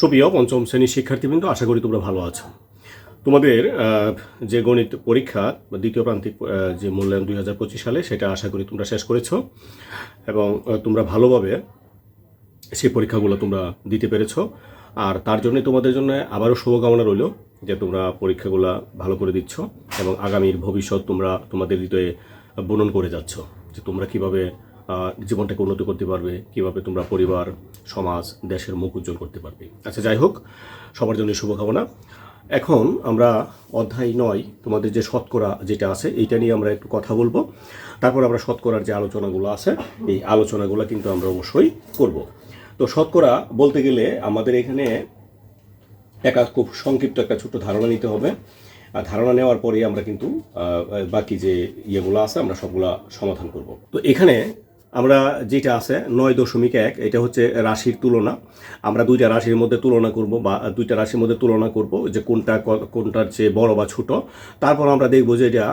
সুপ্রিয় পঞ্চম শ্রেণির শিক্ষার্থীবৃন্দ, আশা করি তোমরা ভালো আছো। তোমাদের যে গণিত পরীক্ষা, বা দ্বিতীয় প্রান্তিক যে মূল্যায়ন দুই হাজার পঁচিশ সালে, সেটা আশা করি তোমরা শেষ করেছ এবং তোমরা ভালোভাবে সেই পরীক্ষাগুলো তোমরা দিতে পেরেছ। আর তার জন্য তোমাদের জন্য আবারও শুভকামনা রইল যে তোমরা পরীক্ষাগুলো ভালো করে দিচ্ছ এবং আগামীর ভবিষ্যৎ তোমরা তোমাদের হৃদয়ে বুনন করে যাচ্ছ। যে তোমরা কীভাবে জীবনটাকে উন্নত করতে পারবে, কীভাবে তোমরা পরিবার, সমাজ, দেশের মুখ উজ্জ্বল করতে পারবে। আচ্ছা যাই হোক, সবার জন্য শুভকামনা। এখন আমরা অধ্যায় নয়, তোমাদের যে শতকরা যেটা আছে, এইটা নিয়ে আমরা একটু কথা বলব। তারপর আমরা শতকরার যে আলোচনাগুলো আছে, এই আলোচনাগুলো কিন্তু আমরা অবশ্যই করব। তো শতকরা বলতে গেলে আমাদের এখানে একটা খুব সংক্ষিপ্ত একটা ছোট্ট ধারণা নিতে হবে। আর ধারণা নেওয়ার পরেই আমরা কিন্তু বাকি যে ইয়েগুলো আছে, আমরা সবগুলা সমাধান করব। তো এখানে আমরা যেটা আছে নয় দশমিক এক, এটা হচ্ছে রাশির তুলনা। আমরা দুইটা রাশির মধ্যে তুলনা করব বা দুইটা রাশির মধ্যে তুলনা করব যে কোনটা কোনটার চেয়ে বড় বা ছোট। তারপর আমরা দেখব যে এটা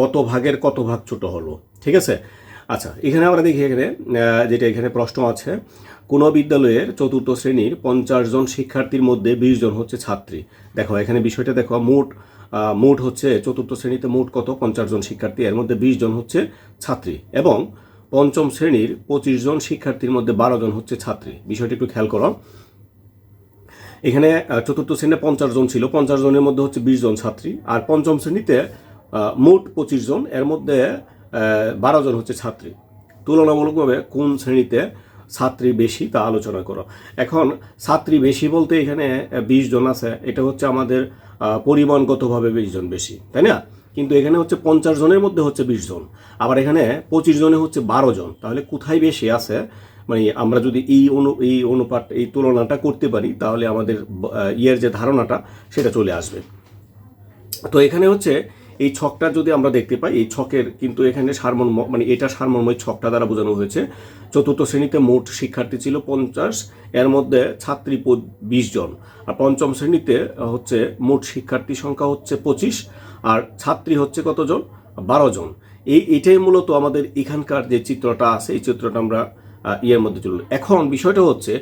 কত ভাগের কত ভাগ ছোট হলো, ঠিক আছে? আচ্ছা এখানে আমরা দেখি এখানে যেটা এখানে প্রশ্ন আছে। কোন বিদ্যালয়ের চতুর্থ শ্রেণির পঞ্চাশ জন শিক্ষার্থীর মধ্যে বিশ জন হচ্ছে ছাত্রী। দেখো, এখানে বিষয়টা দেখো, মোট মোট হচ্ছে চতুর্থ শ্রেণীতে মোট কত? পঞ্চাশ জন শিক্ষার্থী, এর মধ্যে বিশ জন হচ্ছে ছাত্রী। এবং পঞ্চম শ্রেণির পঁচিশ জন শিক্ষার্থীর মধ্যে বারো জন হচ্ছে ছাত্রী। বিষয়টি একটু খেয়াল করো। এখানে চতুর্থ শ্রেণীতে পঞ্চাশ জন ছিল, পঞ্চাশ জনের মধ্যে হচ্ছে বিশ জন ছাত্রী। আর পঞ্চম শ্রেণীতে মোট পঁচিশ জন, এর মধ্যে বারো জন হচ্ছে ছাত্রী। তুলনামূলকভাবে কোন শ্রেণীতে ছাত্রী বেশি তা আলোচনা করো। এখন, ছাত্রী বেশি বলতে এখানে বিশ জন আছে, এটা হচ্ছে আমাদের পরিমাণগতভাবে বিশ জন বেশি, তাই না? কিন্তু এখানে হচ্ছে পঞ্চাশ জনের মধ্যে হচ্ছে বিশ জন। আবার এখানে পঁচিশ জনে হচ্ছে বারো জন। তাহলে কোথায় বেশি আছে? মানে আমরা যদি এই অনু, এই অনুপাত, এই তুলনাটা করতে পারি, তাহলে আমাদের ইয়ের যে ধারণাটা, সেটা চলে আসবে। তো এখানে হচ্ছে এই ছকটা যদি আমরা দেখতে পাই, এই ছকের কিন্তু এখানে সারমর্ম মানে এটা সারমর্ময় ছকটা দ্বারা বোঝানো হয়েছে। চতুর্থ শ্রেণীতে মোট শিক্ষার্থী ছিল পঞ্চাশ, এর মধ্যে ছাত্রী বিশ জন। আর পঞ্চম শ্রেণীতে হচ্ছে মোট শিক্ষার্থী সংখ্যা হচ্ছে পঁচিশ আর ছাত্রী হচ্ছে কতজন? বারো জন এই এটাই মূলত আমাদের এখানকার যে চিত্রটা আছে, এই চিত্রটা আমরা ইয়ের মধ্যে চলল এখন বিষয়টা হচ্ছে,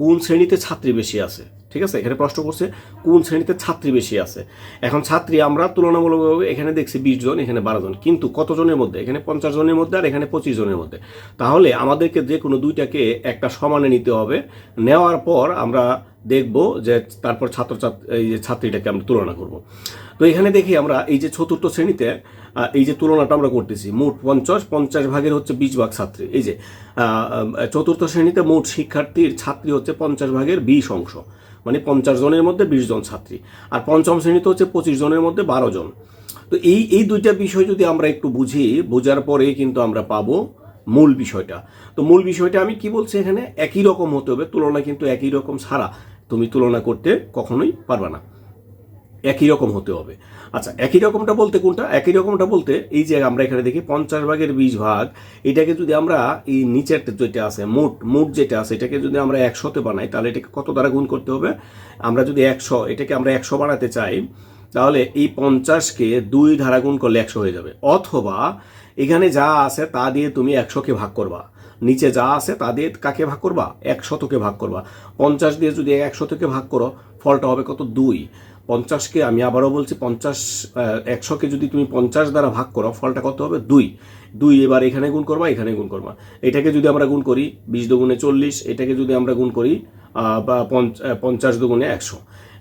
কোন শ্রেণীতে ছাত্রী বেশি আছে? ঠিক আছে? এখানে প্রশ্ন করছে, কোন শ্রেণীতে ছাত্রী বেশি আছে? এখন ছাত্রী আমরা তুলনামূলকভাবে এখানে দেখছি বিশ জন, এখানে বারো জন। কিন্তু কতজনের মধ্যে? এখানে পঞ্চাশ জনের মধ্যে আর এখানে পঁচিশ জনের মধ্যে। তাহলে আমাদেরকে যে কোনো দুইটাকে একটা সমানে নিতে হবে। নেওয়ার পর আমরা দেখব যে তারপর ছাত্র এই যে ছাত্রীটাকে আমরা তুলনা করব। তো এখানে দেখি আমরা এই যে চতুর্থ শ্রেণীতে এই যে তুলনাটা আমরা করতেছি, মোট পঞ্চাশ পঞ্চাশ ভাগের হচ্ছে বিশ ভাগ ছাত্রী। এই যে চতুর্থ শ্রেণীতে মোট শিক্ষার্থীর ছাত্রী হচ্ছে পঞ্চাশ ভাগের বিশ অংশ। মানে পঞ্চাশ জনের মধ্যে বিশ জন ছাত্রী। আর পঞ্চম শ্রেণীতে হচ্ছে পঁচিশ জনের মধ্যে বারো জন। তো এই এই দুইটা বিষয় যদি আমরা একটু বুঝি, বোঝার পরে কিন্তু আমরা পাবো মূল বিষয়টা। তো মূল বিষয়টা আমি কি বলছি এখানে? একই রকম হতে হবে, তুলনা কিন্তু একই রকম ছাড়া। তুমি তুলনা করতে কখনোই পারবে না। একই রকম হতে হবে। আচ্ছা একই রকমটা বলতে কোনটা? একই রকমটা বলতে এই যে আমরা এখানে দেখি পঞ্চাশ ভাগের বিশ ভাগ, এটাকে যদি আমরা এই নিচের যেটা আছে, মোট মোট যেটা আছে, এটাকে যদি আমরা একশোতে বানাই, তাহলে এটাকে কত দ্বারা গুণ করতে হবে? আমরা যদি একশো, এটাকে আমরা একশো বানাতে চাই, তাহলে এই পঞ্চাশকে দুই ধারা গুণ করলে একশো হয়ে যাবে। অথবা এখানে যা আছে তা দিয়ে তুমি একশোকে ভাগ করবা। নিচে যা আছে তা দিয়ে কাকে ভাগ করবা? একশতকে ভাগ করবা। পঞ্চাশ দিয়ে যদি একশতকে ভাগ করো, ফলটা হবে কত? দুই। পঞ্চাশকে আমি আবারও বলছি, পঞ্চাশ একশোকে যদি তুমি পঞ্চাশ দ্বারা ভাগ করো, ফলটা কত হবে? দুই। দুই এবার এখানে গুণ করবা, এখানে গুণ করবা। এটাকে যদি আমরা গুণ করি, বিশ দুগুণে চল্লিশ, এটাকে যদি আমরা গুণ করি বা পঞ্চ- পঞ্চাশ দুগুণে একশো।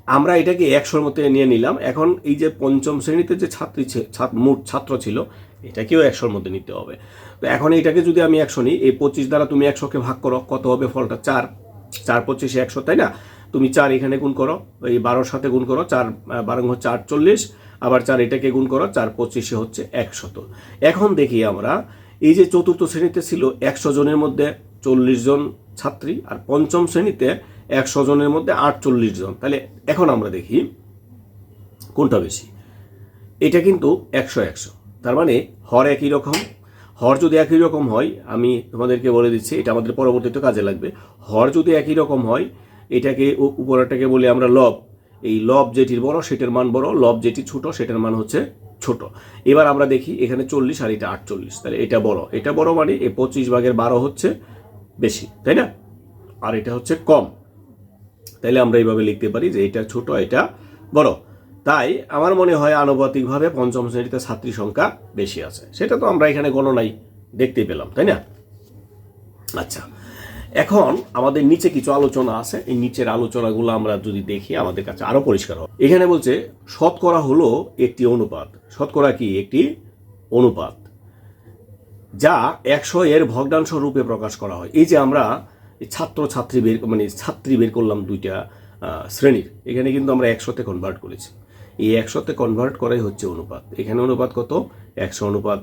আমরা এটাকে একশোর মধ্যে নিয়ে নিলাম। এখন এই যে পঞ্চম শ্রেণীতে যে ছাত্র- মোট ছাত্র ছিল, এটাকেও একশোর মধ্যে নিতে হবে। তো এখন এটাকে যদি আমি একশো নিই, এই পঁচিশ দ্বারা তুমি একশোকে ভাগ করো, কত হবে ফলটা? চার। চার পঁচিশে একশো, তাই না? তুমি চার এখানে গুণ করো, এই বারোর সাথে গুণ করো, চার বারো হচ্ছে আটচল্লিশ, আবার চার এটাকে গুণ করো, চার পঁচিশে হচ্ছে একশত। এখন দেখি আমরা, এই যে চতুর্থ শ্রেণীতে ছিল একশো জনের মধ্যে চল্লিশ জন ছাত্রী আর পঞ্চম শ্রেণীতে একশো জনের মধ্যে আটচল্লিশ জন। তাহলে এখন আমরা দেখি কোনটা বেশি। এটা কিন্তু একশো একশো। তার মানে হর একই রকম। হর যদি একই রকম হয়, আমি তোমাদেরকে বলে দিচ্ছি, এটা আমাদের পরবর্তীতে কাজে লাগবে। হর যদি একই রকম হয় এটাকে উ- উপরেরটাকে বলি আমরা লব। এই লব যেটির বড়, সেটার মান বড়, লব যেটি ছোট, সেটার মান হচ্ছে ছোট। এবার আমরা দেখি এখানে চল্লিশ আর এটা আটচল্লিশ। তাহলে এটা বড়। এটা বড় মানে এই পঁচিশ ভাগের বারো হচ্ছে বেশি, তাই না? আর এটা হচ্ছে কম। তাইলে আমরা এইভাবে লিখতে পারি যে এটা ছোট, এটা বড়। তাই আমার মনে হয় আনুপাতিকভাবে পঞ্চম শ্রেণীতে ছাত্রী সংখ্যা বেশি আছে। সেটা তো আমরা এখানে গণনাই দেখতে পেলাম, তাই না? আচ্ছা। এখন আমাদের নিচে কিছু আলোচনা আছে। এই নিচের আলোচনাগুলো আমরা যদি দেখি, আমাদের কাছে আরও পরিষ্কার হবে। এখানে বলছে, শতকরা হলো একটি অনুপাত। শতকরা কি? একটি অনুপাত। যা একশো এর ভগ্নাংশ রূপে প্রকাশ করা হয়। এই যে আমরা ছাত্র ছাত্রী বের মানে ছাত্রী বের করলাম দুইটা শ্রেণির। এখানে কিন্তু আমরা একশোতে কনভার্ট করেছি। এই একশোতে কনভার্ট করাই হচ্ছে অনুপাত। এখানে অনুপাত কত? একশো অনুপাত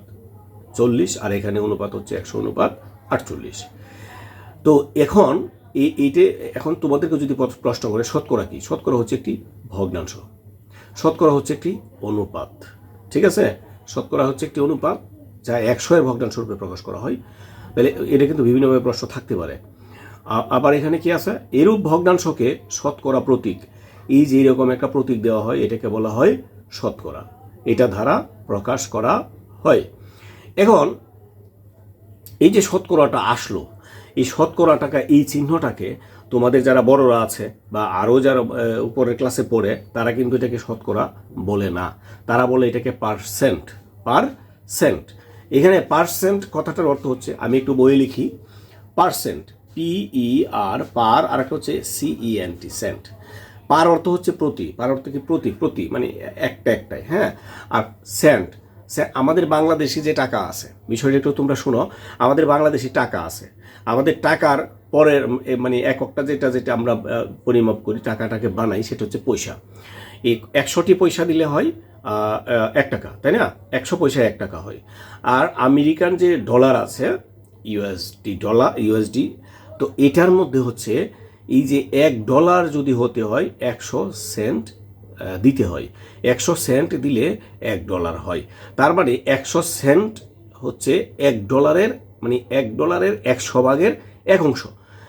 চল্লিশ, আর এখানে অনুপাত হচ্ছে একশো অনুপাত আটচল্লিশ। তো এখন এই এইটে এখন তোমাদেরকে যদি প্রশ্ন- করে, শতকরা কি? শতকরা হচ্ছে একটি ভগ্নাংশ। শতকরা হচ্ছে একটি অনুপাত। ঠিক আছে? শতকরা হচ্ছে একটি অনুপাত যা একশো এর ভগ্নাংশ রূপে প্রকাশ করা হয়। তাহলে এটা কিন্তু বিভিন্নভাবে প্রশ্ন থাকতে পারে। আবার এখানে কি আছে? এরূপ ভগ্নাংশকে শতকরা প্রতীক। এই যে এরকম একটা প্রতীক দেওয়া হয়, এটাকে বলা হয় শতকরা। এটা দ্বারা প্রকাশ করা হয়। এখন এই যে শতকরাটা আসলো এই শতকরা টাকা, এই চিহ্নটাকে তোমাদের যারা বড়রা আছে বা আরও যারা উপরের ক্লাসে পড়ে, তারা কিন্তু এটাকে শতকরা বলে না। তারা বলে এটাকে পারসেন্ট পারসেন্ট এখানে পারসেন্ট কথাটার অর্থ হচ্ছে, আমি একটু বই লিখি পারসেন্ট পিই আর পার আর একটা হচ্ছে সিইএন টি সেন্ট পার অর্থ হচ্ছে প্রতি পার অর্থ কি প্রতি প্রতি মানে একটা একটাই হ্যাঁ? আর সেন্ট আমাদের বাংলাদেশে যে টাকা আছে, বিষয়টা একটু তোমরা শোনো, আমাদের বাংলাদেশে টাকা আছে। আমাদের টাকার পরের মানে এককটা যেটা যেটা আমরা পরিমাপ করি, টাকাটাকে বানাই, সেটা হচ্ছে পয়সা। এই একশোটি পয়সা দিলে হয় এক টাকা, তাই না? একশো পয়সায় এক টাকা হয়। আর আমেরিকান যে ডলার আছে, ইউএসডি ডলার ইউএসডি, তো এটার মধ্যে হচ্ছে, এই যে এক ডলার যদি হতে হয়, একশো সেন্ট দিতে হয়। একশো সেন্ট দিলে এক ডলার হয়। তার মানে একশো সেন্ট হচ্ছে এক ডলারের মানে এক ডলারের একশো ভাগের এক অংশ।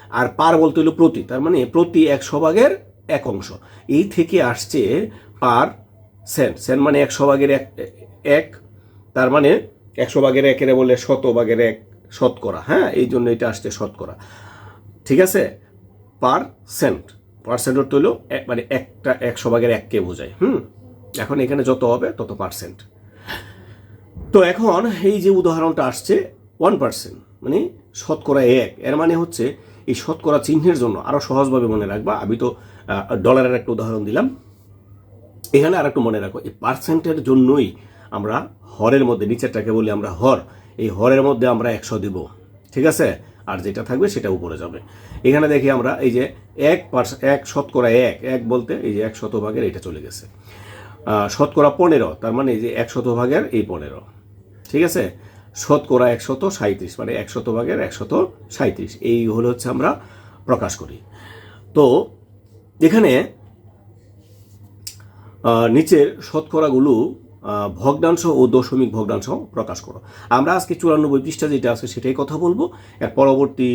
আর পার বলতে হলো প্রতি, তার মানে প্রতি একশো ভাগের এক অংশ। এই থেকে আসছে পার সেন্ট। সেন্ট মানে একশো ভাগের এক এক, তার মানে একশো ভাগের একের বলে শত ভাগের এক শতকরা। হ্যাঁ এই জন্য এটা আসছে শতকরা। ঠিক আছে? পারসেন্ট পার্সেন্ট অর্থ এক- মানে একটা একশো ভাগের এককে বোঝায়। হুম? এখন এখানে যত হবে তত পার্সেন্ট তো এখন এই যে উদাহরণটা আসছে ওয়ান পার্সেন্ট মানে শতকরা এক। এর মানে হচ্ছে এই শতকরা চিহ্নের জন্য আরও সহজভাবে মনে রাখবা। আমি তো ডলারের একটা উদাহরণ দিলাম। এখানে আর একটু মনে রাখো, এই পার্সেন্টের জন্যই আমরা হরের মধ্যে, নিচেরটাকে বলি আমরা হর, এই হরের মধ্যে আমরা একশো দিব। ঠিক আছে? আর যেটা থাকবে সেটা উপরে যাবে। এখানে দেখি আমরা এই যে এক পার্স, এক শতকরা এক এক বলতে এই যে এক শতভাগের এটা চলে গেছে। শতকরা পনেরো, তার মানে এই যে এক শতভাগের এই পনেরো। ঠিক আছে? শতকরা একশত সাঁত্রিশ মানে একশত ভাগের একশত সাঁত্রিশ এই হলো হচ্ছে আমরা প্রকাশ করি। তো এখানে নিচের শতকরাগুলো ভগ্নাংশ ও দশমিক ভগ্নাংশ প্রকাশ করো। আমরা আজকে চুরানব্বই পৃষ্ঠা যেটা আছে সেটাই কথা বলব। এর পরবর্তী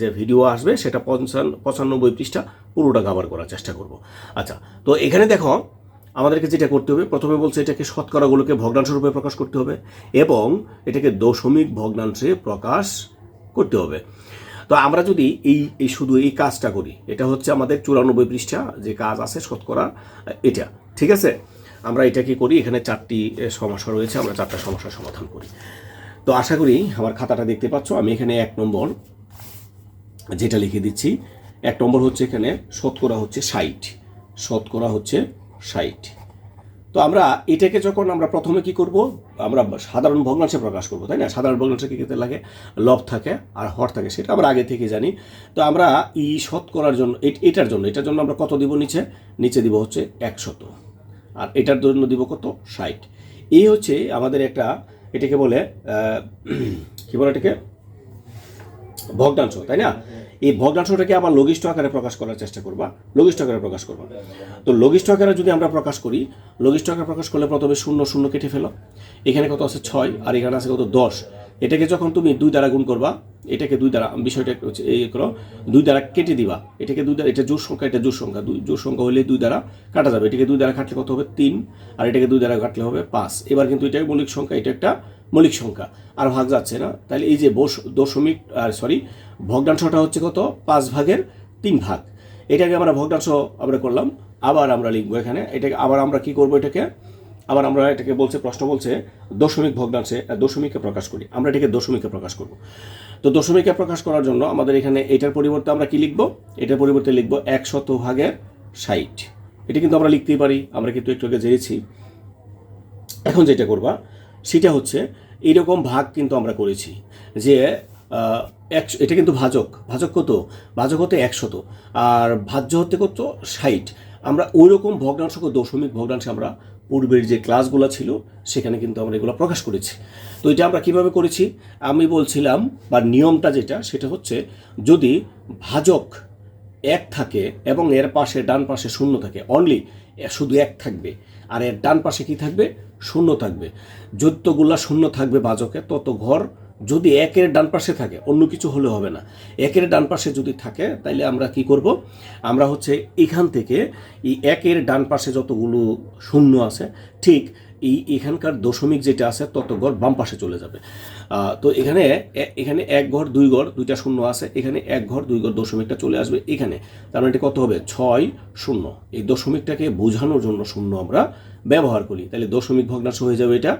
যে ভিডিও আসবে সেটা পঞ্চান্ন পঁচানব্বই পৃষ্ঠা পুরোটা কাভার করার চেষ্টা করব। আচ্ছা তো এখানে দেখো আমাদেরকে যেটা করতে হবে, প্রথমে বলছে এটাকে শতকরাগুলোকে ভগ্নাংশ রূপে প্রকাশ করতে হবে এবং এটাকে দশমিক ভগ্নাংশে প্রকাশ করতে হবে। তো আমরা যদি এই এই শুধু এই কাজটা করি, এটা হচ্ছে আমাদের চুরানব্বই পৃষ্ঠা যে কাজ আছে শতকরা, এটা, ঠিক আছে? আমরা এটা কি করি, এখানে চারটি সমস্যা রয়েছে, আমরা চারটা সমস্যার সমাধান করি। তো আশা করি আমার খাতাটা দেখতে পাচ্ছ, আমি এখানে এক নম্বর যেটা লিখে দিচ্ছি, এক নম্বর হচ্ছে এখানে শতকরা হচ্ছে ষাট, শতকরা হচ্ছে ষাট। তো আমরা এটাকে যখন আমরা প্রথমে কি করব? আমরা সাধারণ ভগ্নাংশে প্রকাশ করব, তাই না? সাধারণ ভগ্নাংশে কি করতে লাগে? লব থাকে আর হর থাকে, সেটা আমরা আগে থেকে জানি। তো আমরা ই শত করার জন্য, এট- এটার জন্য এটার জন্য আমরা কত দিব নিচে? নিচে দিব হচ্ছে একশত আর এটার জন্য দিব কত? ষাট। এই হচ্ছে আমাদের একটা, এটাকে বলে কী বলে এটাকে? ভগ্নাংশ, তাই না? এই ভগ্নাংশটাকে আবার লঘিষ্ঠ আকারে প্রকাশ করার চেষ্টা করবা। লঘিষ্ঠ আকারে প্রকাশ করবা। তো লঘিষ্ঠ আকারে যদি আমরা প্রকাশ করি, লঘিষ্ঠ আকারে প্রকাশ করলে প্রথমে শূন্য শূন্য কেটে ফেলো। এখানে কত আছে? ছয়। আর এখানে আছে কত? দশ। এটাকে যখন তুমি দুই দ্বারা গুণ করবা, এটাকে দুই দ্বারা, বিষয়টা এই করো, দুই দ্বারা কেটে দিবা। এটাকে দুই দ্বারা, এটা জোর সংখ্যা, এটা জোর সংখ্যা। দুই জোর সংখ্যা হলে দুই দ্বারা কাটা যাবে। এটাকে দুই দ্বারা কাটলে কত হবে? তিন। আর এটাকে দুই দ্বারা কাটলে হবে পাঁচ। এবার কিন্তু এটা মৌলিক সংখ্যা, এটা একটা মৌলিক সংখ্যা। আর ভাগ যাচ্ছে না। তাহলে এই যে বস- দশমিক আর সরি ভগ্নাংশটা হচ্ছে কত? পাঁচ ভাগের তিন ভাগ। এটাকে আমরা ভগ্নাংশ আমরা করলাম। আবার আমরা লিখব এখানে। এটাকে আবার আমরা কি করব এটাকে? আবার আমরা এটাকে বলছে প্রশ্ন বলছে দশমিক ভগ্নাংশে আহ, দশমিকে প্রকাশ করি। আমরা এটাকে দশমিকে প্রকাশ করব। তো দশমিকে প্রকাশ করার জন্য আমাদের এখানে এটার পরিবর্তে আমরা কি লিখব? এটার পরিবর্তে লিখব একশত ভাগের ষাট। এটা কিন্তু আমরা লিখতেই পারি। আমরা কিন্তু একটু আগে জেনেছি। এখন যেটা করবা সেটা হচ্ছে এইরকম ভাগ কিন্তু আমরা করেছি যে একশো, এটা কিন্তু ভাজক। ভাজক কত? ভাজক হতে একশত। আর ভাজ্য হতে কত? ষাট। আমরা ওই রকম ভগ্নাংশ দশমিক ভগ্নাংশে আমরা পূর্বের যে ক্লাসগুলো ছিল, সেখানে কিন্তু আমরা এগুলো প্রকাশ করেছি। তো এটা আমরা কীভাবে করেছি? আমি বলছিলাম, বা নিয়মটা যেটা, সেটা হচ্ছে যদি ভাজক এক থাকে এবং এর পাশে ডান পাশে শূন্য থাকে অনলি শুধু এক থাকবে, আর এর ডান পাশে কি থাকবে? শূন্য থাকবে। যতগুলা শূন্য থাকবে বাজকে, তত ঘর যদি একের ডান পাশে থাকে, অন্য কিছু হলে হবে না। একের ডান পাশে যদি থাকে, তাইলে আমরা কি করব? আমরা হচ্ছে এখান থেকে এই একের ডান পাশে যতগুলো শূন্য আছে, ঠিক এই এখানকার দশমিক যেটা আছে, তত ঘর বাম পাশে চলে যাবে। তো এখানে এখানে এক ঘর, দুই ঘর, দুইটা শূন্য আছে, এখানে এক ঘর, দুই ঘর দশমিকটা চলে আসবে এখানে। তার মানে এটা কত হবে? ছয় শূন্য। এই দশমিকটাকে বোঝানোর জন্য শূন্য আমরা ব্যবহার করি। তাহলে দশমিক ভগ্নাংশ হয়ে যাবে এটা,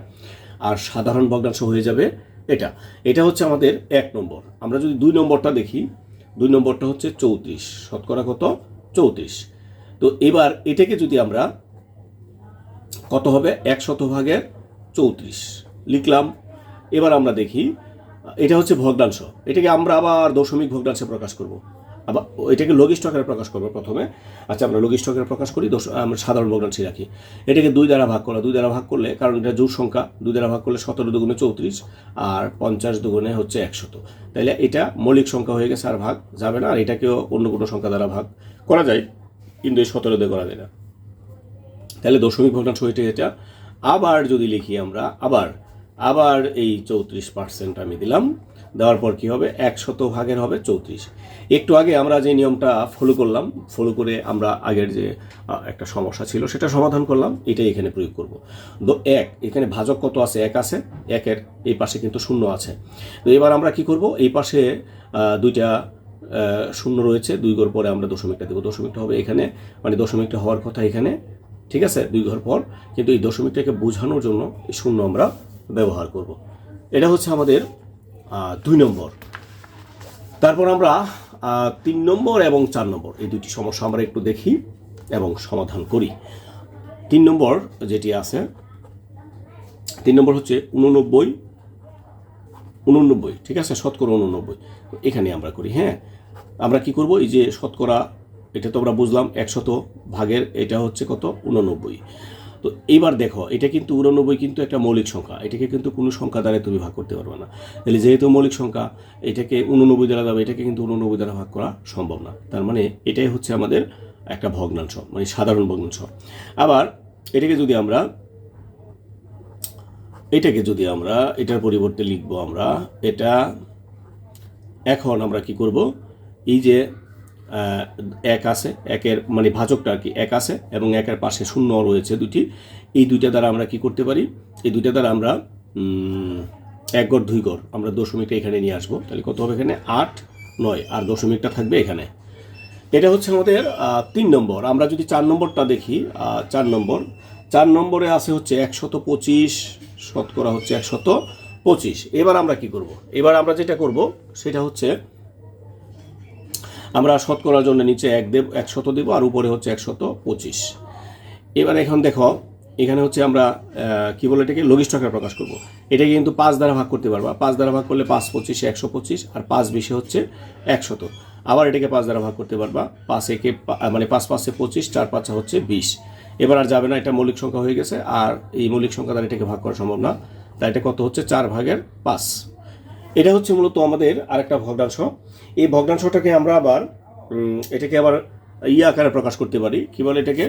আর সাধারণ ভগ্নাংশ হয়ে যাবে এটা। এটা হচ্ছে আমাদের এক নম্বর। আমরা যদি দুই নম্বরটা দেখি, দুই নম্বরটা হচ্ছে চৌত্রিশ। শতকরা কত? চৌত্রিশ। তো এবার এটাকে যদি আমরা কত হবে? এক শতভাগের চৌত্রিশ লিখলাম। এবার আমরা দেখি, এটা হচ্ছে ভগ্নাংশ। এটাকে আমরা আবার দশমিক ভগ্নাংশে প্রকাশ করব। আবার এটাকে লঘিষ্ঠ আকারে প্রকাশ করব প্রথমে। আচ্ছা আমরা লঘিষ্ঠ আকারে প্রকাশ করি দশ আমরা সাধারণ ভগ্নাংশে রাখি। এটাকে দুই দ্বারা ভাগ করা, দুই দ্বারা ভাগ করলে, কারণ এটা জোর সংখ্যা, দুই দ্বারা ভাগ করলে সতেরো দুগুণে চৌত্রিশ আর পঞ্চাশ দুগুণে হচ্ছে একশত। তাইলে এটা মৌলিক সংখ্যা হয়ে গেছে আর ভাগ যাবে না, আর এটাকেও অন্য কোনো সংখ্যা দ্বারা ভাগ করা যায়। কিন্তু এই সতেরো দিয়ে করা যায় না। তাহলে দশমিক ভগ্নাংশ হইতে এটা। আবার যদি লিখি আমরা, আবার আবার এই চৌত্রিশ পার্সেন্ট আমি দিলাম। দেওয়ার পর কি হবে? একশত ভাগের হবে চৌত্রিশ। একটু আগে আমরা যে নিয়মটা ফলো করলাম, ফলো করে আমরা আগের যে একটা সমস্যা ছিল সেটা সমাধান করলাম, এটাই এখানে প্রয়োগ করব। তো এক, এখানে ভাজক কত আছে? এক আছে। একের এই পাশে কিন্তু শূন্য আছে। তো এবার আমরা কি করব? এই পাশে দুইটা শূন্য রয়েছে, দুই ঘর পরে আমরা দশমিকটা দেবো। দশমিকটা হবে এখানে মানে দশমিকটা হওয়ার কথা এখানে, ঠিক আছে? দুই ঘর পর, কিন্তু এই দশমিকটাকে বোঝানোর জন্য শূন্য আমরা ব্যবহার করব। এটা হচ্ছে আমাদের দুই নম্বর। তারপর আমরা তিন নম্বর এবং চার নম্বর, এই দুটি সমস্যা আমরা একটু দেখি এবং সমাধান করি। তিন নম্বর যেটি আছে, তিন নম্বর হচ্ছে উননব্বই উননব্বই ঠিক আছে? শতকরা উননব্বই এখানে আমরা করি হ্যাঁ? আমরা কি করব? এই যে শতকরা, এটা তো আমরা বুঝলাম, একশত ভাগের এটা হচ্ছে কত? উননব্বই তো এইবার দেখো, এটা কিন্তু উননব্বই কিন্তু একটা মৌলিক সংখ্যা। এটাকে কিন্তু কোনো সংখ্যা দ্বারা তুমি ভাগ করতে পারবে না। তাহলে যেহেতু মৌলিক সংখ্যা, এটাকে উননব্বই দ্বারা যাবে এটাকে কিন্তু উননব্বই দ্বারা ভাগ করা সম্ভব না। তার মানে এটাই হচ্ছে আমাদের একটা ভগ্নাংশ মানে সাধারণ ভগ্নাংশ। আবার এটাকে যদি আমরা, এটাকে যদি আমরা, এটার পরিবর্তে লিখব আমরা, এটা, এখন আমরা কি করব? এই যে এক আছে, একের মানে ভাজকটা আর কি এক আছে এবং একের পাশে শূন্য রয়েছে দুটি। এই দুইটা দ্বারা আমরা কি করতে পারি? এই দুইটা দ্বারা আমরা এক গড় দুই গড় আমরা দশমিকটা এখানে নিয়ে আসব। তাহলে কত হবে এখানে? আট, নয়। আর দশমিকটা থাকবে এখানে। এটা হচ্ছে আমাদের তিন নম্বর। আমরা যদি চার নম্বরটা দেখি চার নম্বর। চার নম্বরে আছে হচ্ছে একশত পঁচিশ, শতকরা হচ্ছে একশত পঁচিশ। এবার আমরা কি করব? এবার আমরা যেটা করব, সেটা হচ্ছে আমরা শতকরার জন্য নিচে এক দেব একশত দেব আর উপরে হচ্ছে একশত পঁচিশ। এবার এখন দেখো, এখানে হচ্ছে আমরা কি বলে এটাকে? লঘিষ্ঠ আকারে প্রকাশ করব। এটাকে কিন্তু পাঁচ দ্বারা ভাগ করতে পারবা। পাঁচ দ্বারা ভাগ করলে পাঁচ পঁচিশে একশো পঁচিশ আর পাঁচ বিশে হচ্ছে একশত আবার এটাকে পাঁচ দ্বারা ভাগ করতে পারবা। পাঁচ একে মানে পাঁচ পাঁচে পঁচিশ, চার পাঁচে হচ্ছে বিশ। এবার আর যাবে না, এটা মৌলিক সংখ্যা হয়ে গেছে। আর এই মৌলিক সংখ্যা দ্বারা এটাকে ভাগ করা সম্ভব না। তাই এটা কত হচ্ছে? চার ভাগের পাঁচ। এটা হচ্ছে মূলত আমাদের আরেকটা ভগ্নাংশ। এই ভগ্নাংশটাকে আমরা আবার এটাকে আবার ইয়ে আকারে প্রকাশ করতে পারি। কি বলে এটাকে?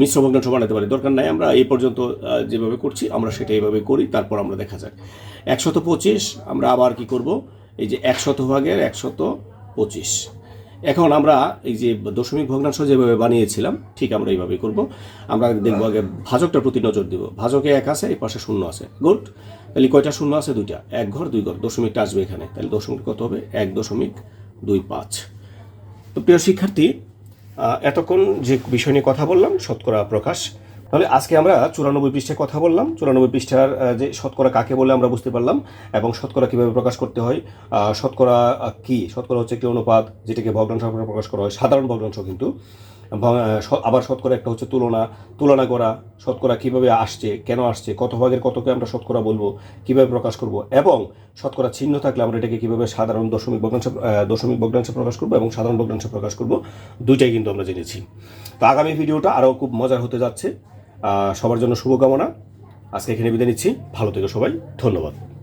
মিশ্র ভগ্নাংশ বানাতে পারি। দরকার নাই, আমরা এই পর্যন্ত যেভাবে করছি, আমরা সেটা এইভাবে করি, তারপর আমরা দেখা যাক। একশত পঁচিশ, আমরা আবার কি করব? এই যে একশত ভাগের একশত পঁচিশ। এখন আমরা এই যে দশমিক ভগ্নাংশ যেভাবে বানিয়েছিলাম, ঠিক আমরা এইভাবেই করব। আমরা দেখব আগে ভাজকটার প্রতি নজর দিব। ভাজকে এক আছে, এই পাশে শূন্য আছে। গুড। তাহলে কয়টা শূন্য আছে? দুইটা। এক ঘর, দুই ঘর। দশমিকটা আসবে এখানে। তাহলে দশমিক কত হবে? এক দশমিক দুই পাঁচ। তো প্রিয় শিক্ষার্থী এতক্ষণ যে বিষয় নিয়ে কথা বললাম, শতকরা প্রকাশ। তাহলে আজকে আমরা চুরানব্বই পৃষ্ঠায় কথা বললাম। চুরানব্বই পৃষ্ঠার যে শতকরা কাকে বলে আমরা বুঝতে পারলাম এবং শতকরা কীভাবে প্রকাশ করতে হয় শতকরা কি? শতকরা হচ্ছে একটি অনুপাত যেটাকে ভগ্নাংশ প্রকাশ করা হয়, সাধারণ ভগ্নাংশ কিন্তু। আবার শতকরা একটা হচ্ছে তুলনা তুলনা করা, শতকরা কীভাবে আসছে, কেন আসছে, কত ভাগের কতকে আমরা শতকরা বলব, কীভাবে প্রকাশ করব এবং শতকরা চিহ্ন থাকলে আমরা এটাকে কীভাবে সাধারণ দশমিক ভগ্নাংশ দশমিক ভগ্নাংশে প্রকাশ করব এবং সাধারণ ভগ্নাংশে প্রকাশ করব, দুইটাই কিন্তু আমরা জেনেছি। তো আগামী ভিডিওটা আরও খুব মজার হতে যাচ্ছে। সবার জন্য শুভকামনা। আজকে এখানে বিদায় নিচ্ছি। ভালো থেকো সবাই। ধন্যবাদ।